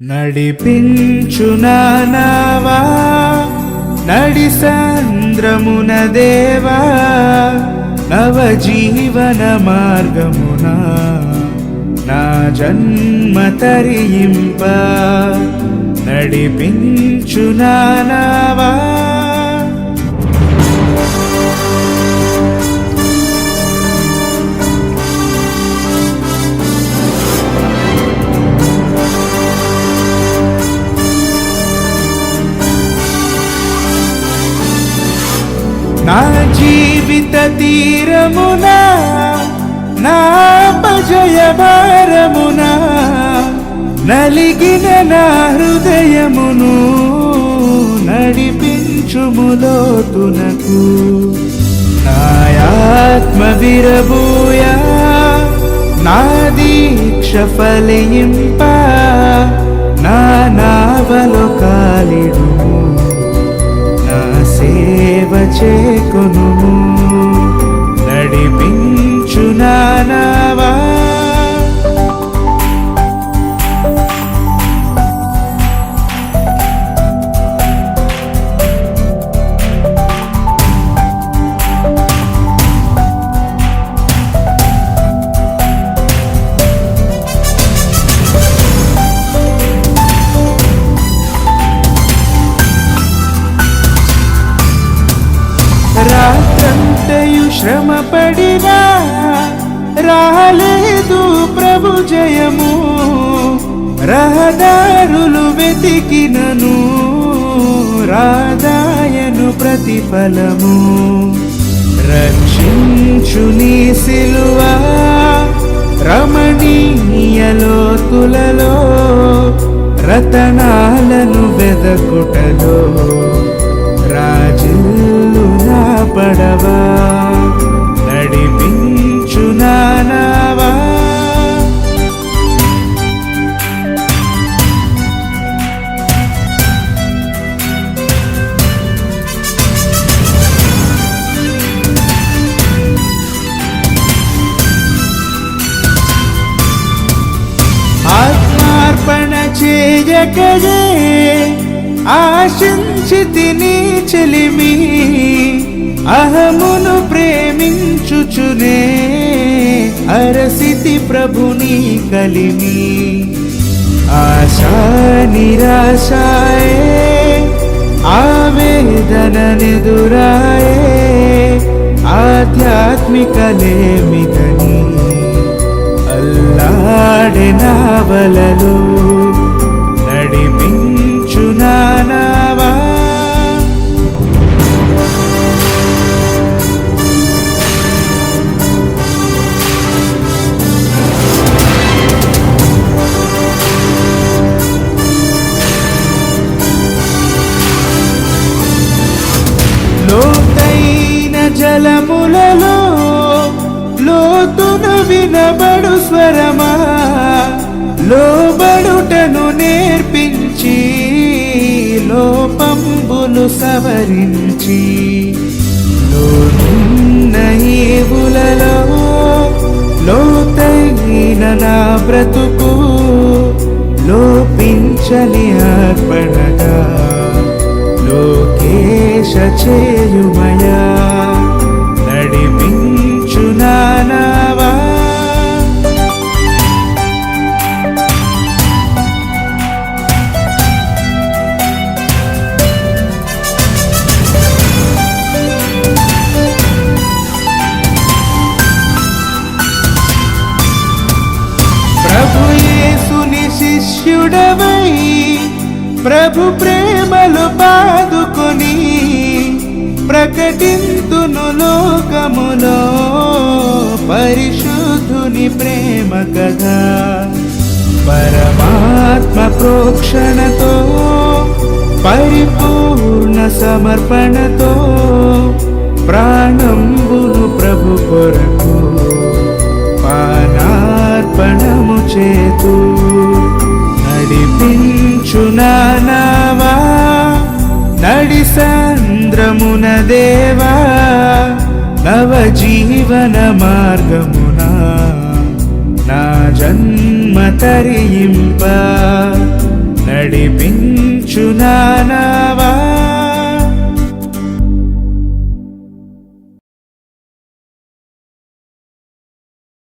నడిపించునావా నడి సంద్రమున దేవా? నవజీవన మార్గమున? నా జన్మ తరింప నడిపించునావా తీరమున? నా పజయ భారమున? నలిగిన నా హృదయమును నడిపించుములోతునకు నాయాత్మ విరబూయ నా దీక్ష ఫలింప నా నావలో నా సేవ చేకొను రాత్రంతయు శ్రమ పడినా రాలేదు ప్రభు జయము. రహదారులు వెతికినను రాదాయను ప్రతిఫలము. రక్షించు నీ సిలువా రమణీయలోతులలో రతనాలను వెదకుటలో. ఆత్మార్పణ ఆశించి తిని చెలిమి అహమును ప్రేమించుచునే అరసితి ప్రభుని కలిమి. ఆశా నిరాశాయే ఆవేదన నిదురాయే ఆధ్యాత్మికలేమిదని అల్లాడే నావలలు వినబడు లోబడుటను నేర్పించి లోపంబులు సవరించి. లోనున్న ఈవులలో లోతైన నా బ్రతుకు లోపించని అర్పణగా. లోకేశ చేయుమయా? శిష్యుడవై ప్రభు ప్రేమలు పాదుకొని ప్రకటింతును లోకములో పరిశుద్ధుని ప్రేమ కథ. పరమాత్మ ప్రోక్షణతో పరిపూర్ణ సమర్పణతో ప్రాణంబును ప్రభు కొరకు నడిపించునావా నడి సంద్రమున దేవా? నవ జీవన మార్గమున నా జన్మ తరింప నడిపించు నానావా?